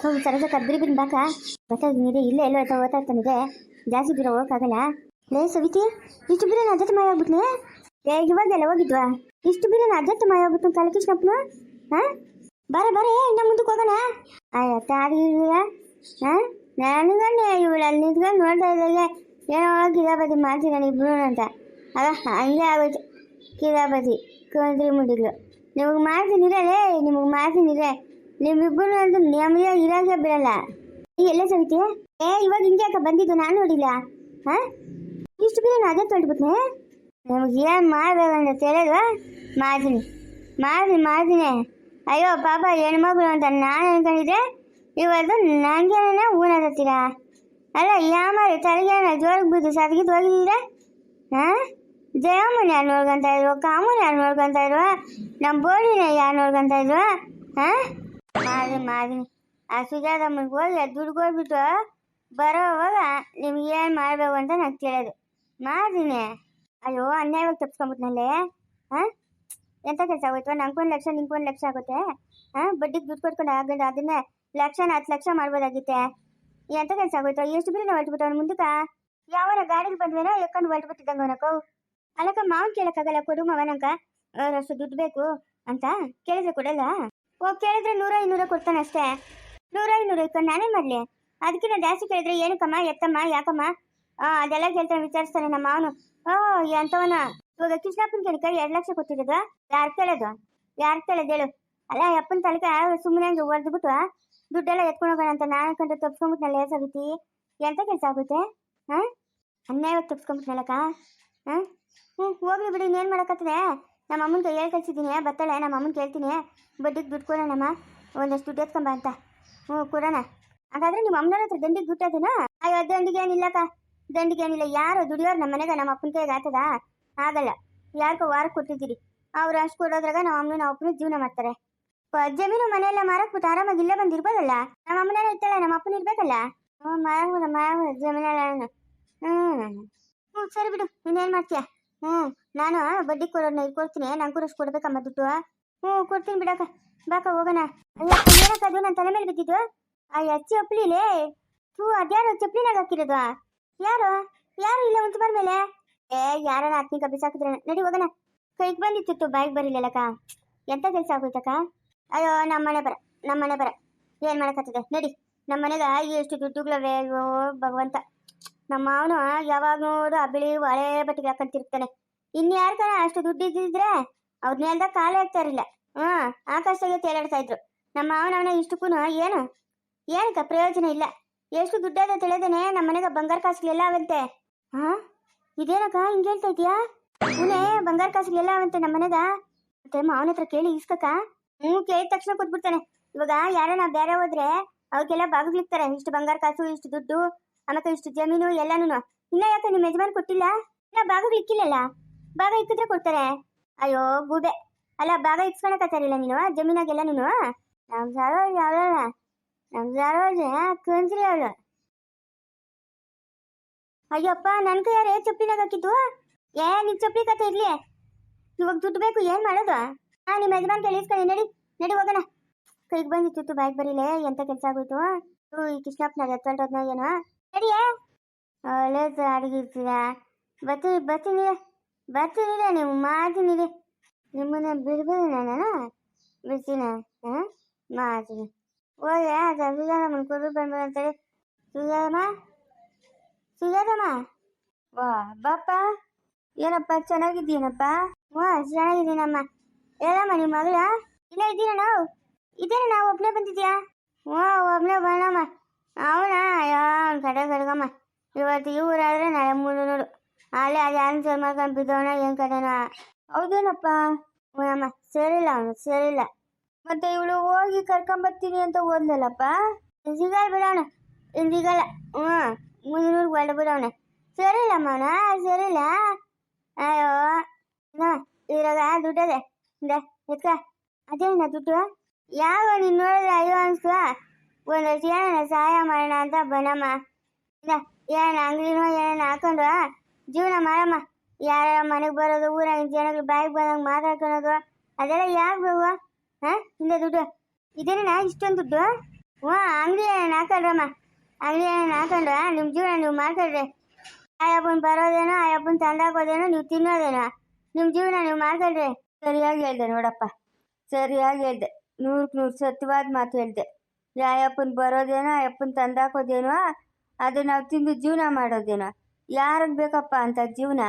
ಹೌದು ಸರೋಜ ಕದ್ರಿ ಬಿನ್ ಬಾಕ. ಗೊತ್ತಾಗಿದೆ ಇಲ್ಲೇ ಎಲ್ಲೋ ಆಯ್ತಾ ಓದ್ತಾಡ್ತಾನಿದೆ ಜಾಸ್ತಿ ದೂರ ಹೋಗಕ್ಕಾಗಲ್ಲ. ಲೇ, ಸವಿತಿ, ಇಷ್ಟು ಬಿರ ಅಜ್ಜತ್ ಮಾಯ ಆಗ್ಬಿಟ್ನೆ? ಏ, ಇವಾಗೆಲ್ಲ ಹೋಗಿದ್ವಾ? ಇಷ್ಟು ಬಿರ ಅಜ್ಜತ್ ಮಾಯ ಆಗ್ಬಿಟ್ಟು ಕಲಕೃಷ್ಣಪ್ಪನು ಹಾ? ಬರ, ಬರೇ ಇನ್ನ ಮುಂದಕ್ಕೆ ಹೋಗೋಣ? ಅಯ್ಯ ತಾಡಿಲ್ಲ ಹಾ? ನಾನು ಇವಳು ಅಲ್ಲಿ ನಿಂತ್ಕೊಂಡು ನೋಡ್ತಾ ಇದ್ದಾಗೆ ಏನೋ ಕಿರಾಬತಿ ಮಾಡ್ತೀನಿ ನಾನು ಇಬ್ರು ಅಂತ. ಅಲ್ಲ, ಹಂಗೆ ಆಗೋಯ್ತು. ಕಿರಾಬತಿ ಕೊಂದ್ರಿ ಮುಡಿಗಳು ನಿಮಗೆ ಮಾಡ್ತೀನಿ ಮಾಡ್ತೀನಿರಲೇ ನಿಮಗೆ ಮಾಡ್ತೀನಿ ಮಾಡ್ತೀನಿರೆ ನಿಮ್ಮಿಬ್ಬರು ಅಂತ ನೆಮ್ಮದಿಯಾಗಿ ಇರಾಗೆ ಬಿಡಲ್ಲ ಎಲ್ಲ ಸವಿತಿ? ಏ, ಇವಾಗ ಹಿಂಗೆ ಯಾಕೆ ಬಂದಿದ್ದು ನಾನು ನೋಡಿಲ್ಲ. ಹಾ? ಇಷ್ಟು ಬೇಗ ಅದೇ ತೊಳ್ಬಿಟ್ನೆ ನಿಮ್ಗೆ ಏನು ಮಾಡ್ಬೇಕಂತ ತಿಳಿದ್ವಾ ಮಾಡ್ತೀನಿ ಮಾಡ್ತೀನಿ ಮಾಡ್ತೀನಿ ಅಯ್ಯೋ, ಪಾಪ ಹೆಣ್ಮಗಳು ಅಂತ ನಾನು ಅನ್ಕೊಂಡಿದ್ದೆ. ಇವತ್ತು ನನಗೇನ ಊನ ಹತ್ತೀರಾ ಅಲ್ಲ ಯಾಮಾರಿ ತಲೆಗೇನ ಜೋರಿಗೆ ಬಿದ್ದು ಸದಗಿದ್ದು ಹೋಗಿದ್ದೀರಾ ಹಾಂ? ಜಯಮ್ಮನ ಯಾರು ನೋಡ್ಕೊಂತ ಇದ್ರು? ಕಾಮನ್ ಯಾರು ನೋಡ್ಕೊಂತ ಇದ್ರು? ನಮ್ಮ ಬೋಡಿನ ಯಾರು ನೋಡ್ಕೊಂತ ಇದ್ರು? ಹಾಂ? ಮಾಡಿ ಮಾಡಿನಿ ಆ ಸುಜಾತಮ್ಮನಿಗೆ ಹೋಗಿ ದುಡ್ಡು ಕೊಟ್ಬಿಟ್ಟು ಬರೋವಾಗ ನಿಮ್ಗೆ ಏನು ಮಾಡಬೇಕು ಅಂತ ನಾನು ಕೇಳೋದು. ಮಾಡ್ತೀನಿ. ಅಯ್ಯೋ ಅನ್ಯಾಯವಾಗಿ ತಪ್ಸ್ಕೊಂಬಿಟ್ನಲ್ಲೇ? ಹಾಂ ಎಂಥ ಕೆಲಸ ಆಗೋಯ್ತು? ನಂಗೊಂದು ಲಕ್ಷ ನಿಂಗೊಂದು ಲಕ್ಷ ಆಗುತ್ತೆ? ಹಾಂ ಬಡ್ಡಿಗೆ ದುಡ್ಡು ಕೊಟ್ಕೊಂಡು ಆಗಲ್ಲ ಅದನ್ನೇ ಲಕ್ಷನ ಹತ್ತು ಲಕ್ಷ ಮಾಡ್ಬೋದಾಗಿತ್ತೆ? ಎಂಥ ಕೆಲಸ ಆಗೋಯ್ತು? ಎಷ್ಟು ಬಿರಿನ ಹೊರಟ್ಬಿಟ್ಟು ಅವ್ನು ಮುಂದಕ್ಕೆ? ಯಾವನ ಗಾಡಿಗೆ ಬಂದ್ವೇನೋ ಎಕ್ಕೊಂಡು ಹೊರಟ್ಬಿಟ್ಟಿದ್ದಂಗೆ ಅವನಕ್ಕವು ಅಲ್ಲಕ್ಕ, ಮಾವನ್ ಕೇಳಕ್ಕಾಗಲ್ಲ? ಕೊಡು ಮಾವನಂಕ ಅಷ್ಟು ದುಡ್ಡು ಬೇಕು ಅಂತ ಕೇಳಿದ್ರೆ ಕೊಡಲ್ಲ? ಓ, ಕೇಳಿದ್ರೆ ನೂರ ಇನ್ನೂರ ಕೊಡ್ತಾನೆ ಅಷ್ಟೇ. ನೂರ ಇನ್ನೂರ ಇಕ್ಕ ನಾನೇ ಮಾಡಲಿ? ಅದಕ್ಕಿಂತ ಜಾಸ್ತಿ ಕೇಳಿದ್ರೆ ಏನಕ್ಕಮ್ಮ, ಎತ್ತಮ್ಮ, ಯಾಕಮ್ಮ? ಅದೆಲ್ಲ ಕೇಳ್ತಾನೆ ವಿಚಾರಿಸ್ತಾನೆ ನಮ್ಮ ಮಾವನು. ಓ ಎಂತವನ ಇವಾಗ ಕೃಷ್ಣಪ್ಪನ ಕೇಳಿಕ ಎರಡು ಲಕ್ಷ ಕೊಟ್ಟಿರೋದು? ಯಾರು ಕೇಳೋದು? ಯಾರು ಕೇಳೋದು ಹೇಳು. ಅಲ್ಲ ಅಪ್ಪನ ತಲೆಕ ಸುಮ್ಮನೆ ಹಂಗೆ ಹೊಡೆದ್ಬಿಟ್ಟು ದುಡ್ಡೆಲ್ಲ ಎತ್ಕೊಂಡು ಹೋಗೋಣ ಅಂತ ನಾನು ಕಂಡು ತಪ್ಸ್ಕೊಂಡ್ಬಿಟ್ನಲ್ಲ ಸವಿತಿ. ಎಂತ ಕೆಲಸ ಆಗುತ್ತೆ? ಹಾಂ? ಅನ್ಯಾಯವಾಗಿ ತಪ್ಸ್ಕೊಂಬಿಟ್ನಲ್ಲಕ್ಕ? ಹಾಂ? ಹ್ಞೂ ಹೋಗ್ಲಿ ಬಿಡಿ, ಇನ್ನೇನು ಮಾಡೋಕ್ಕತ್ತದೆ ನಮ್ಮ ಅಮ್ಮನ ಕೈ ಹೇಳಿ ಕಳ್ಸಿದ್ದೀನಿ ಬರ್ತಾಳೆ ನಮ್ಮ ಅಮ್ಮನ ಕೇಳ್ತೀನಿ. ಬಡ್ಡಿಗೆ ದುಡ್ಡು ಕೊಡೋಣಮ್ಮ ಒಂದಷ್ಟು ದುಡ್ಡು ಎತ್ಕೊಂಬ ಅಂತ. ಹ್ಞೂ, ಕೊಡೋಣ. ಹಾಗಾದ್ರೆ ನಿಮ್ಮ ಅಮ್ಮನವ್ರ ಹತ್ರ ದಂಡಿಗೆ ದುಡ್ಡು ಅದನಾ ಅಯ್ಯೋ ದಂಡಿಗೆ ಏನಿಲ್ಲಕ್ಕ ದಂಡಿಗೆ ಏನಿಲ್ಲ. ಯಾರು ದುಡಿಯೋರು ನಮ್ಮ ಮನೆಗೆ ನಮ್ಮ ಅಪ್ಪನ ಕೈಗೆ ಆಗ್ತದಾ ಆಗಲ್ಲ. ಯಾರಿಗೋ ವಾರಕ್ಕೆ ಕೊಟ್ಟಿದ್ದೀರಿ. ಅವ್ರು ಅಷ್ಟು ಕೊಡೋದ್ರಾಗ ನಮ್ಮ ಅಮ್ಮನ ನಮ್ಮ ಅಪ್ಪನ ಜೀವನ ಮಾಡ್ತಾರೆ. ಜಮೀನು ಮನೆಯೆಲ್ಲ ಮಾರಕ್ಬಿಟ್ಟು ಆರಾಮಾಗಿ ಇಲ್ಲೇ ಬಂದು ಇರ್ಬೋದಲ್ಲ ನಮ್ಮ ಅಮ್ಮನೇ ಇರ್ತಾಳೆ ನಮ್ಮ ಅಪ್ಪನ ಇರ್ಬೇಕಲ್ಲ? ಹ್ಞೂ ಮಾರ ಮಾರ ಜಮೀನೆಲ್ಲ. ಹ್ಞೂ. ಹ್ಞೂ, ಸರಿ ಬಿಡು, ಇನ್ನೇನು ಮಾಡ್ತೀಯ? ಹ್ಞೂ ನಾನು ಬಡ್ಡಿ ಕೊಡೋಣ ಕೊಡ್ತೀನಿ ನಂಗೂ ರಷ್ಟು ಕೊಡ್ಬೇಕಮ್ಮ ದುಡ್ಡು. ಹ್ಞೂ ಕೊಡ್ತೀನಿ ಬಿಡಕ್ಕ. ಬಾಕ, ಹೋಗೋಣ. ಅಯ್ಯೋ ಏನಕ್ಕ ಅದು? ನನ್ನ ತಲೆ ಮೇಲೆ ಬಿದ್ದಿದ್ದು. ಆ ಅಚ್ಚಿ ಒಪ್ಲಿಲೇ? ಹ್ಞೂ ಅದ್ಯಾರು ಚಪ್ಲಿನಾಗ ಹಾಕಿರೋದು? ಯಾರು? ಯಾರು ಇಲ್ಲ ಉಂಟು ಮೇಲೆ? ಏ ಯಾರನ್ನ ಆತ್ಮಿಕ ಬಿಸಾಕಿದ್ರೆ ನಡಿ, ಹೋಗೋಣ. ಕೈಗೆ ಬಂದಿತ್ತು ಬಾಯಿಗೆ ಬರಿಲ್ಲಕ್ಕ ಎಂತ ಕೆಲಸ ಆಗೋಯ್ತಕ್ಕ? ಅಯ್ಯೋ ನಮ್ಮ ಮನೆ ಬರ ನಮ್ಮ ಮನೆ ಬರ. ಏನ್ ಮಾಡಕತ್ತದೆ ನಡಿ. ನಮ್ಮ ಮನೆಗೆ ಎಷ್ಟು ದುಡ್ಡುಗಳವೆ? ಭಗವಂತ. ನಮ್ಮ ಮಾವನು ಯಾವಾಗ ನೋಡು ಆ ಬಿಳಿ ಹಳೆ ಬಟ್ಟೆಗೆ ಹಾಕೊಂತಿರ್ತಾನೆ. ಕಣ ಅಷ್ಟು ದುಡ್ಡು ಇದ್ದಿದ್ರೆ ಅವ್ರನ್ನ ಎಲ್ದ ಕಾಲೇ ಹಾಕ್ತಾ ಇರಲಿಲ್ಲ. ಹಾ, ಆಕಾಶದಾಗೆ ತೇಲಾಡ್ತಾ ಇದ್ರು. ನಮ್ಮ ಮಾವನ ಅವನ ಇಷ್ಟಕ್ಕೂ ಏನು? ಏನಕ್ಕ ಪ್ರಯೋಜನ ಇಲ್ಲ. ಎಷ್ಟು ದುಡ್ಡಾದ ತಿಳಿದೇನೆ ನಮ್ಮ ಮನೆಗೆ ಬಂಗಾರ ಕಾಸುಗಳೆಲ್ಲ ಅವಂತೆ ಹಾ, ಇದೇನಕ್ಕ ಹಿಂಗೆ ಹೇಳ್ತಾ ಇದೀಯಾ ಅವನೇ ಬಂಗಾರ ಕಾಸುಗಳೆಲ್ಲ ಅವಂತೆ ನಮ್ಮ ಮನೆಗ. ಮತ್ತೆ ಮಾವನ ಹತ್ರ ಕೇಳಿ ಇಸ್ಕಕ್ಕ ಹ್ಞೂ ಕೇಳಿದ ತಕ್ಷಣ ಕೊಟ್ಬಿಡ್ತಾನೆ. ಇವಾಗ ಯಾರನ್ನ ಬೇರೆ ಹೋದ್ರೆ ಅವಕ್ಕೆಲ್ಲ ಬಾಗಿಲಿಕ್ತಾರೆ. ಇಷ್ಟು ಬಂಗಾರ ಕಾಸು, ಇಷ್ಟು ದುಡ್ಡು. ಆಮೇಲೆ ಇಷ್ಟು ಜಮೀನು ಎಲ್ಲಾನು ಇನ್ನ ಯಾಕೆ ನಿಮ್ಮ ಯಜಮಾನ್ ಕೊಟ್ಟಿಲ್ಲ? ಇಲ್ಲ ಇನ್ನ ಭಾಗಗಳಿಕ್ಕಿಲ್ಲಲ್ಲ ಭಾಗ ಇಕ್ಕಿದ್ರೆ ಕೊಡ್ತಾರೆ. ಅಯ್ಯೋ, ಗೂಬೆ. ಅಲ್ಲ, ಭಾಗ ಇಕ್ಸ್ಕೊಳಕತ್ತಾರಿಲ್ಲ ನೀನು? ಜಮೀನಾಗೆಲ್ಲ ನೀನು? ನಮ್ ಸರೋಜ ಅವಳಲ್ಲ ನಮ್ ಸರೋಜ ಕಂಜ್ರಿ ಅವಳು. ಅಯ್ಯಪ್ಪ, ನನ್ ಕೈ ಯಾರೇ ಚಪ್ಲಿನಾಗ ಹಾಕಿದ್ದು? ಏ, ನಿನ್ ಚಪ್ಪಲಿ ಕತೆ ಇರ್ಲಿ. ಇವಾಗ ದುಡ್ಡು ಬೇಕು, ಏನ್ ಮಾಡೋದು? ಹಾ ನಿಮ್ಮ ಯಜಮಾನ್ ಕೇಳಿಸ್ಕೊಳ್ಳಿ ನಡಿ. ನಡಿ, ಹೋಗೋಣ. ಕೈಗೆ ಬಂದಿತ್ತು ಬಾಯ್ಗೆ ಬರೀಲೆ, ಎಂತ ಕೆಲಸ ಆಗೋಯ್ತು? ಈ ಕೃಷ್ಣಪ್ಪನಾಗ ಎತ್ತೊಂಟೋದ್ನ ಏನೋ? ನಡಿಯೇ ಒಳ್ಳೆ ಅಡಿಗಿರ್ತೀರಾ ಬರ್ತೀನಿ ಬರ್ತೀನಿ ಬರ್ತೀನಿ ನೀವು ಮಾಡ್ತೀನಿ ನಿಮ್ಮನ್ನ ಬಿಡ್ಬೋದು ನಾನು ಬಿಡ್ತೀನ ಹಾಂ ಮಾಡ್ತೀನಿ ಹೋದ್ರೆ ಅದು ಸುಜಾತಮ್ಮನ ಕೊಡು ಬಂದ್ಬಿಡು ಅಂತೇಳಿ ಸುಜಾತಮ್ಮ ಸುಜಾತಮ್ಮ ವಾ ಬಾಪ್ಪ ಏನಪ್ಪ ಚೆನ್ನಾಗಿದ್ದೀನಪ್ಪ ವಾ ಚೆನ್ನಾಗಿದ್ದೀನಮ್ಮ ಹೇಳಮ್ಮ ನಿಮ್ಮ ಮಗಳ ಇಲ್ಲ ಇದ್ದೀನ ನಾವು ಇದೇನ ನಾವು ಒಬ್ಬನೇ ಬಂದಿದ್ಯಾ ಹ್ಞೂ ಒಬ್ಬನೇ ಬಣ್ಣಮ್ಮ ಅವನ ಅಯ್ಯೋ ಅವ್ನ ಕಡೆ ಕರ್ಗಮ್ಮ ಇವತ್ತು ಈ ಊರಾದ್ರೆ ನಾಳೆ ಮೂರು ನೋಡು ಅಲ್ಲೇ ಅದು ಯಾರು ಜೋರ್ ಮಾಡ್ಕೊಂಡು ಬಿದ್ದವನ ಏನು ಕಡೆನ ಹೌದೇನಪ್ಪ ಹ್ಞೂನಮ್ಮ ಸರಿಲ್ಲ ಅವನು ಸರಿಲ್ಲ ಮತ್ತೆ ಇವಳು ಹೋಗಿ ಕರ್ಕೊಂಬರ್ತೀನಿ ಅಂತ ಓದ್ಲಲ್ಲಪ್ಪ ಸಿಗಲ್ಲ ಬಿಡೋಣ ಇಲ್ಲಿ ಸಿಗಲ್ಲ ಹ್ಞೂ ಮುಂದಿನೂರ್ಗೆ ಹೊರಡು ಬಿಡೋಣ ಸರಿಲ್ಲಮ್ಮ ಅವನ ಸರಿಲ್ಲ ಅಯ್ಯೋ ನಾ ಇದ್ರಾಗ ದುಡ್ಡದೆ ಇಂದ ಎತ್ಕ ಅದೇನ ದುಡ್ಡು ಯಾವ ನೀನು ನೋಡಿದ್ರೆ ಅಯ್ಯೋ ಅನ್ಸ್ತು ಒಂದಷ್ಟು ಏನಾರ ಸಹಾಯ ಮಾಡೋಣ ಅಂತ ಬನ್ನಮ್ಮ ಇಲ್ಲ, ಏನ ಅಂಗಡಿನೋ ಏನೇನು ಹಾಕೊಂಡು ಜೀವನ ಮಾಡಮ್ಮ. ಯಾರ ಮನೆಗೆ ಬರೋದು, ಊರಾಗಿನ ಜನಗಳು ಬಾಯಿಗೆ ಬಂದಂಗೆ ಮಾತಾಡ್ಕೊಳೋದು, ಅದೆಲ್ಲ ಯಾಕೆ ಬೇಕು? ಹಾಂ ಇಲ್ಲ ದುಡ್ಡು. ಇದೇನ ಇಷ್ಟೊಂದು ದುಡ್ಡು? ಹ್ಞೂ, ಅಂಗಡಿ ಏನೇನು ಹಾಕೊಂಡ್ರಮ್ಮ? ಅಂಗಡಿ ಏನೇನು ಹಾಕೊಂಡ್ರ ನಿಮ್ಮ ಜೀವನ ನೀವು ಮಾಡ್ಕೊಳ್ರಿ. ಆಯಪ್ಪನ ಬರೋದೇನೋ ಆಯಪ್ಪನ ತಂದಾಕೋದೇನೋ, ನೀವು ತಿನ್ನೋದೇನೋ. ನಿಮ್ಮ ಜೀವನ ನೀವು ಮಾಡ್ಕೊಳ್ರಿ. ಸರಿಯಾಗಿ ಹೇಳ್ದೆ ನೋಡಪ್ಪ. ಸರಿಯಾಗಿ ಹೇಳ್ದೆ. ನೂರಕ್ಕೆ ನೂರು ಸತ್ಯವಾದ ಮಾತು ಹೇಳ್ದೆ. ಯಾಯಪ್ಪನ ಬರೋದೇನೋ, ಅಯ್ಯಪ್ಪನ ತಂದಾಕೋದೇನೋ, ಅದು ನಾವು ತಿಂದು ಜೀವನ ಮಾಡೋದೇನೋ. ಯಾರಿಗೆ ಬೇಕಪ್ಪ ಅಂತ ಜೀವನ?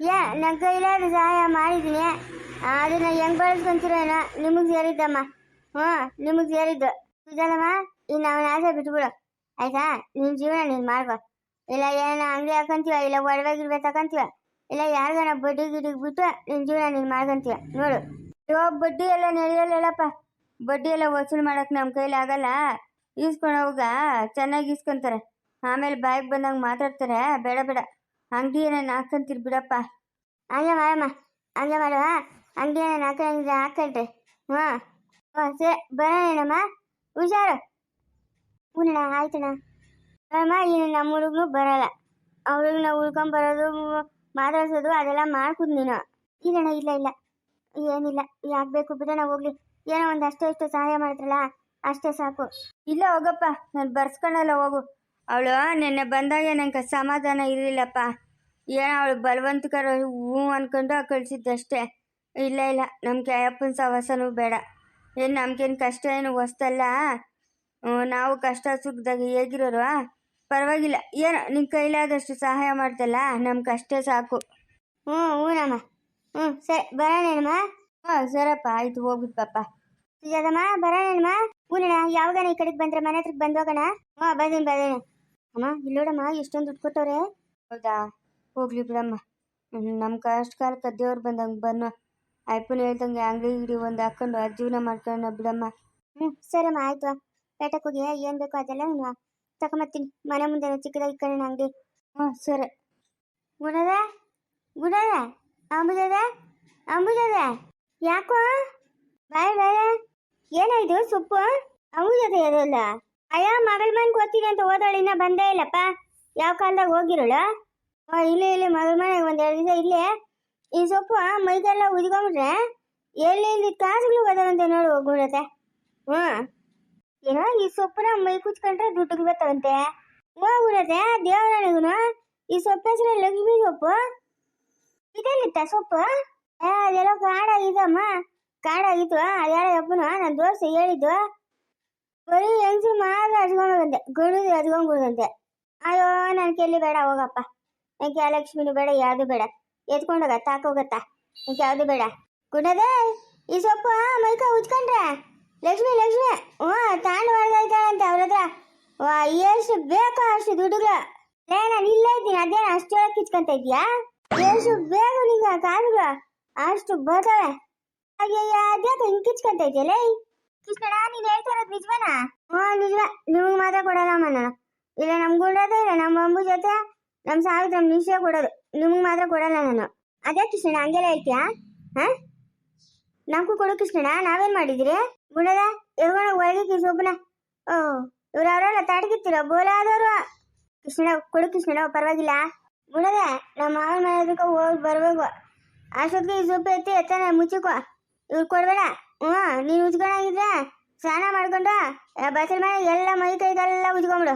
ಏ ನನ್ನ ಕೈಲಾದ ಸಹಾಯ ಮಾಡಿದ್ದೀನಿ ಅದನ್ನ ಹೆಂಗ್ ಬಳಸ್ಕೊಂತೀರೋ ಏನೋ ನಿಮಗೆ ಸೇರಿದ್ದಮ್ಮ. ಹ್ಞೂ, ನಿಮಗೆ ಸೇರಿದ್ದು. ಇದಲ್ಲಮ್ಮ ಇನ್ನು ಅವನ ಆಸೆ ಬಿಟ್ಬಿಡು. ಆಯ್ತಾ? ನಿನ್ನ ಜೀವನ ನೀನು ಮಾಡ್ಕೊ. ಇಲ್ಲ ಏನೋ ಅಂಗಡಿ ಹಾಕೊಂತೀವ ಇಲ್ಲ ಒಡವೆ ಗಿಡವೆ ತಗೊಂತೀವ ಇಲ್ಲ ಯಾರಿಗಾನ ಬಡ್ಡಿ ಗಿಡಿಗೆ ಬಿಟ್ಟು ನಿನ್ನ ಜೀವನ ನೀನು ಮಾಡ್ಕೊಂತೀವ ನೋಡು. ಇವಾಗ ಬಡ್ಡಿ ಎಲ್ಲ ನಡೆಯಲ್ಲಪ್ಪ ಬಡ್ಡಿ ಎಲ್ಲ ವಸೂಲು ಮಾಡೋಕೆ ನಮ್ಮ ಕೈಲಿ ಆಗಲ್ಲ. ಈಸ್ಕೊಂಡು ಹೋಗ, ಚೆನ್ನಾಗಿ ಈಸ್ಕೊಂತಾರೆ. ಆಮೇಲೆ ಬಾಯಿಗೆ ಬಂದಂಗೆ ಮಾತಾಡ್ತಾರೆ. ಬೇಡ ಬೇಡ. ಅಂಗಡಿ ಏನೇನು ಹಾಕ್ಕೊಂತೀರಿ ಬಿಡಪ್ಪ. ಹಂಗೆ ಮಾಡಮ್ಮ. ಹಂಗೆ ಮಾಡುವ ಅಂಗಡಿ ಏನೇನು ಹಾಕೊಂಡಿದ್ರೆ ಹಾಕೊಳ್ರಿ ಹಾಂ ಹಾಂ ಸರಿ. ಬರೋಣಮ್ಮ ಹುಷಾರು. ಹ್ಞೂನಣ್ಣ ಆಯ್ತಣ್ಣ. ಅಮ್ಮ ಇನ್ನು ನಮ್ಮ ಹುಡುಗನು ಬರಲ್ಲ. ಅವ್ರಿಗೆ ನಾವು ಉಳ್ಕೊಂಬರೋದು ಮಾತಾಡ್ಸೋದು ಅದೆಲ್ಲ ಮಾಡ್ಕುದ್ ನೀನು. ಇಲ್ಲಣ್ಣ ಇಲ್ಲ ಇಲ್ಲ. ಏನಿಲ್ಲ. ಯಾಕೆ ಬೇಕು ಬಿಡೋಣ, ಹೋಗ್ಲಿ. ಏನೋ ಒಂದು ಅಷ್ಟೇ ಇಷ್ಟು ಸಹಾಯ ಮಾಡಿದ್ರಲ್ಲ ಅಷ್ಟೇ ಸಾಕು. ಇಲ್ಲ ಹೋಗಪ್ಪ ನಾನು ಬರ್ಸ್ಕೊಂಡಲ್ಲ ಹೋಗು. ಅವಳು ನಿನ್ನೆ ಬಂದಾಗ ನಂಗೆ ಸಮಾಧಾನ ಇರಲಿಲ್ಲಪ್ಪ. ಏನೋ ಅವಳು ಬಲವಂತಕರ ಹ್ಞೂ ಅನ್ಕೊಂಡು ಕಳಿಸಿದ್ದಷ್ಟೇ. ಇಲ್ಲ ಇಲ್ಲ ನಮ್ಗೆ ಅಯ್ಯಪ್ಪನ ಸವಾಸನೂ ಬೇಡ. ಏನು ನಮ್ಗೇನು ಕಷ್ಟ ಏನು ಹೊಸ್ತಲ್ಲ? ನಾವು ಕಷ್ಟ ಸುಖದಾಗ ಹೇಗಿರೋರು ಪರವಾಗಿಲ್ಲ. ಏನು ನಿನ್ನ ಕೈಲಾದಷ್ಟು ಸಹಾಯ ಮಾಡ್ತಲ್ಲ ನಮ್ಗೆ ಅಷ್ಟೇ ಸಾಕು. ಹ್ಞೂ ಹ್ಞೂನಮ್ಮ ಹ್ಞೂ ಸರಿ ಬರೋಣಮ್ಮ ಹಾಂ, ಸರಪ್ಪ, ಆಯಿತು ಹೋಗ್ಬಿಟ್ಪಪ್ಪ ಸುಜಾತಮ್ಮ ಬರೋಣಮ್ಮ ಹ್ಞೂನಣ್ಣ ಯಾವಾಗ ಈ ಕಡೆಗೆ ಬಂದ್ರೆ? ಮನೆ ಹತ್ರಕ್ಕೆ ಬಂದೋಗೋಣ ಹ್ಞೂ ಬಂದೀನಿ ಬಂದೇನೆ ಅಮ್ಮ ಇಲ್ಲೋಡಮ್ಮ ಎಷ್ಟೊಂದು ದುಡ್ಡು ಕೊಟ್ಟವ್ರೆ. ಹೌದಾ? ಹೋಗ್ಲಿ ಬಿಡಮ್ಮ. ನಮ್ಮ ಕಷ್ಟ ಕಾಲಕ್ಕೆ ದೇವ್ರು ಬಂದಂಗೆ ಬನ್ನ. ಅಯ್ಯಪ್ಪನ ಹೇಳ್ದಂಗೆ ಅಂಗಡಿ ಗಿಡಿ ಒಂದು ಹಾಕೊಂಡು ಜೀವನ ಮಾಡ್ಕೊಂಡು ಬಿಡಮ್ಮ. ಹ್ಞೂ ಸರಮ್ಮ, ಆಯ್ತು. ಪೇಟಕ್ಕೆ ಹೋಗಿ ಏನು ಬೇಕು ಅದೆಲ್ಲ ನಾನು ತಗೊಂಬತ್ತೀನಿ. ಮನೆ ಮುಂದೆ ಚಿಕ್ಕದಾಗಿ ಕಣ ಅಂಗಡಿ. ಹ್ಞೂ ಸರಿ. ಗುಡದ ಗುಡದ ಅಂಬುಜದ? ಅಂಬುಜದ? ಯಾಕೋ? ಬಾಯ್ ಬಾಯ. ಏನಾಯ್ತು ಸೊಪ್ಪು? ಅಂಬುಜದ ಅದಲ್ಲ. ಅಯ್ಯ, ಮಗಳ ಮನೆಗೆ ಓದ್ತೀನಿ ಅಂತ ಇನ್ನ ಬಂದೇ ಇಲ್ಲಪ್ಪ. ಯಾವ ಕಾಲದಾಗ ಹೋಗಿರೋಳು? ಇಲ್ಲೇ, ಇಲ್ಲಿ ಮಗಳ ಮನೆಗೆ ಒಂದು ಎರಡು ದಿವಸ ಇಲ್ಲೇ. ಈ ಸೊಪ್ಪು ಮೈಗೆಲ್ಲ ಉಜ್ಕೊಂಬಿಟ್ರೆ ಎಲ್ಲಿ ಇಲ್ಲಿ ಕಾಸುಗಳು ಬದವಂತೆ ನೋಡು ಗುಡತೆ ಹ್ಞೂ. ಏನೋ, ಈ ಸೊಪ್ಪನ ಮೈ ಕುಚ್ಕೊಂಡ್ರೆ ದುಡ್ಡುಗಳು ಬರ್ತಾವಂತೆ. ಹೋಗ್ಬಿಡತ್ತೆ ದೇವರನಿಗೂ ಈ ಸೊಪ್ಪು ಹೆಸರು ಲಕ್ಷ್ಮಿ ಸೊಪ್ಪು. ಇದೆಲ್ಲಿತ್ತ ಸೊಪ್ಪು? ಏ ಇದಮ್ಮ, ಕಾಡ ಆಗಿತ್ತು ಅದ್ಯಾರ ಅಪ್ಪನ ನನ್ನ ದೋಸ್ತ ಹೇಳಿದ್ದು, ಬರೀ ಹೆಂಗಸರು ಮಾತ್ರ ಹಚ್ಕೊಂಡೋಗಂತೆ ಗಡುದು ಹಚ್ಕೊಂಡ್ಬಿಡುದಂತೆ. ಅಯ್ಯೋ, ನಾನು ಕೆಲ್ಲಿ ಬೇಡ, ಹೋಗಪ್ಪ. ನನಗೆ ಲಕ್ಷ್ಮಿನೂ ಬೇಡ, ಯಾವುದು ಬೇಡ. ಎತ್ಕೊಂಡೋಗ, ತಾಕೋಗತ್ತ? ನನಗೆ ಯಾವುದು ಬೇಡ. ಗುಡದೆ ಈ ಸೊಪ್ಪು ಮೈಕ ಉಜ್ಕೊಂಡ್ರೆ. ಲಕ್ಷ್ಮಿ ಲಕ್ಷ್ಮಿ, ಹ್ಞೂ, ತಾಂಡ್ ಮಾಡ್ದಾಯ್ತಾಳಂತೆ ಅವ್ರ ಹತ್ರ. ವಾ ಎಷ್ಟು ಬೇಕೋ ಅಷ್ಟು ದುಡ್ಡುಗಳು. ಲೇ, ನಾನು ಇಲ್ಲೇ ಇದ್ದೀನಿ, ಅದೇನು ಅಷ್ಟು ಹೇಳಕ್ ಕಿಚ್ಕೊಂತ ಇದೆಯಾ ಎಷ್ಟು ಬೇಕು ನಿಂಗೆ ಕಾಸುಗಳು ಅಷ್ಟು ಬರ್ತವೆ ಅಯ್ಯಯ್ಯ ಅದ್ಯಾಕೆ ಹಿಂಗ್ ಕಿಚ್ಕೊಂತ ಇದೆಯಲ್ಲ ಕೃಷ್ಣಣ್ಣ, ನೀನ್ ಹೇಳ್ತಾ ಇರೋದು ನಿಜವನ? ಹಾ ನಿಜ. ನಿಮ್ಗೆ ಮಾತ್ರ ಕೊಡಲ್ಲ ನಾನು ಇಲ್ಲ, ನಮ್ಗೆ ಕೊಡೋದು ಇಲ್ಲ. ನಮ್ಮ ಅಂಬು ಜೊತೆ ನಮ್ಮ ಸಾವಿರ ನಮ್ಮ ನಿಶ್ಚಯ ಕೊಡೋದು. ನಿಮ್ಗೆ ಮಾತ್ರ ಕೊಡಲ್ಲ ನಾನು. ಅದೇ ಕೃಷ್ಣಣ್ಣ, ಹಂಗೆಲ್ಲ ಹೇಳ್ತೀಯಾ? ಹಾ? ನಮ್ಗೂ ಕೊಡು ಕೃಷ್ಣಣ್ಣ, ನಾವೇನ್ ಮಾಡಿದಿರಿ? ಗುಣದ ಎದ್ಕೊಂಡ ಒಳಗೆ ಒಬ್ಬನ. ಓ, ಇವ್ರ ಅವರೆಲ್ಲ ತಾಡ್ಗಿತ್ತೀರ? ಬೋಲಾದವರು. ಕೃಷ್ಣ ಕೊಡು ಕೃಷ್ಣ ಪರವಾಗಿಲ್ಲ. ಗುಣದ, ನಮ್ಮ ಮಾವನ ಮನೆ ಹೋಗಿ ಬರ್ಬೇಕು. ಈ ಸೊಪ್ಪು ಎತ್ತಿ ಎತ್ತಾನೆ, ಮುಚ್ಚಿಕೋ. ಇವ್ರು ಕೊಡ್ಬೇಡ. ಹ್ಞೂ, ನೀನು ಉಜ್ಕೊಂಡಾಗಿದ್ರೆ ಸ್ನಾನ ಮಾಡ್ಕೊಂಡು ಬಸಲ್ ಮೇಲೆ ಎಲ್ಲ ಮೈ ಕೈಗೆಲ್ಲ ಉಜ್ಕೊಂಬಿಡು.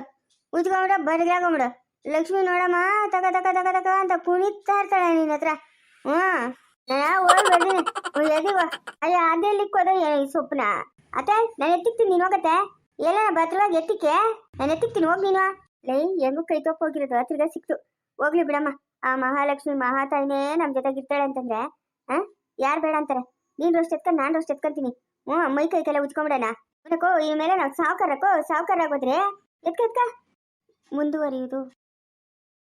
ಉಜ್ಕೊಂಬಿಡು ಬಡ್ಗಾಕೊಂಬಿಡು ಲಕ್ಷ್ಮಿ ನೋಡಮ್ಮ, ತಕ ತಕ ತಕ ತಕ ಅಂತ ಕುಣಿತಾ ಇರ್ತಾಳೆ ನಿನ್ನ ಹತ್ರ. ಹ್ಞೂ. ನಾನು ಹೋಗಿ ಬರ್ತೀನಿ. ಹ್ಞೂ ಎದಿಗೋ ಅಯ್ಯ ಅದೆಲ್ಲಿ ಕೊದ ಈ ಸೊಪ್ಪನ ಅತ್ತೆ, ನಾನು ಎತ್ತಿಕ್ತೀನಿ, ನೀನು ಹೋಗತ್ತೆ. ಎಲ್ಲ ಭದ್ರವಾಗಿ ಎತ್ತಿಕೆ ನಾನು ಎತ್ತಿಕ್ತೀನಿ, ಹೋಗಿ ನೀನು. ಲೈ, ಹೆಂಗು ಕೈ ತಪ್ಪು ಹೋಗಿರೋದು. ಸಿಕ್ತು. ಹೋಗ್ಲಿ ಬಿಡಮ್ಮ. ಆ ಮಹಾಲಕ್ಷ್ಮಿ ಮಹಾತಾಯಿನೇ ನಮ್ಮ ಜೊತೆಗೆ ಇರ್ತಾಳೆ ಅಂತಂದ್ರೆ, ಆ? ಯಾರು ಬೇಡ ಅಂತಾರೆ? ನೀನು ರೋಸ್ಟ್ ಎತ್ಕ ನಾನು ರೋಸ್ಟ್ ಎತ್ಕೊಂತೀನಿ. ಹ್ಮ್ ಮೈ ಕೈ ಕೆಲ ಉಚ್ಕೊಂಬಿಡೋಣ ಈ ಮೇಲೆ ನಾವು ಸಾವುಕಾರಕ್ಕೋ ಸಾವುಕಾರ ಆಗೋದ್ರೆ ಎತ್ಕ ಎತ್ಕ? ಮುಂದುವರಿಯುವುದು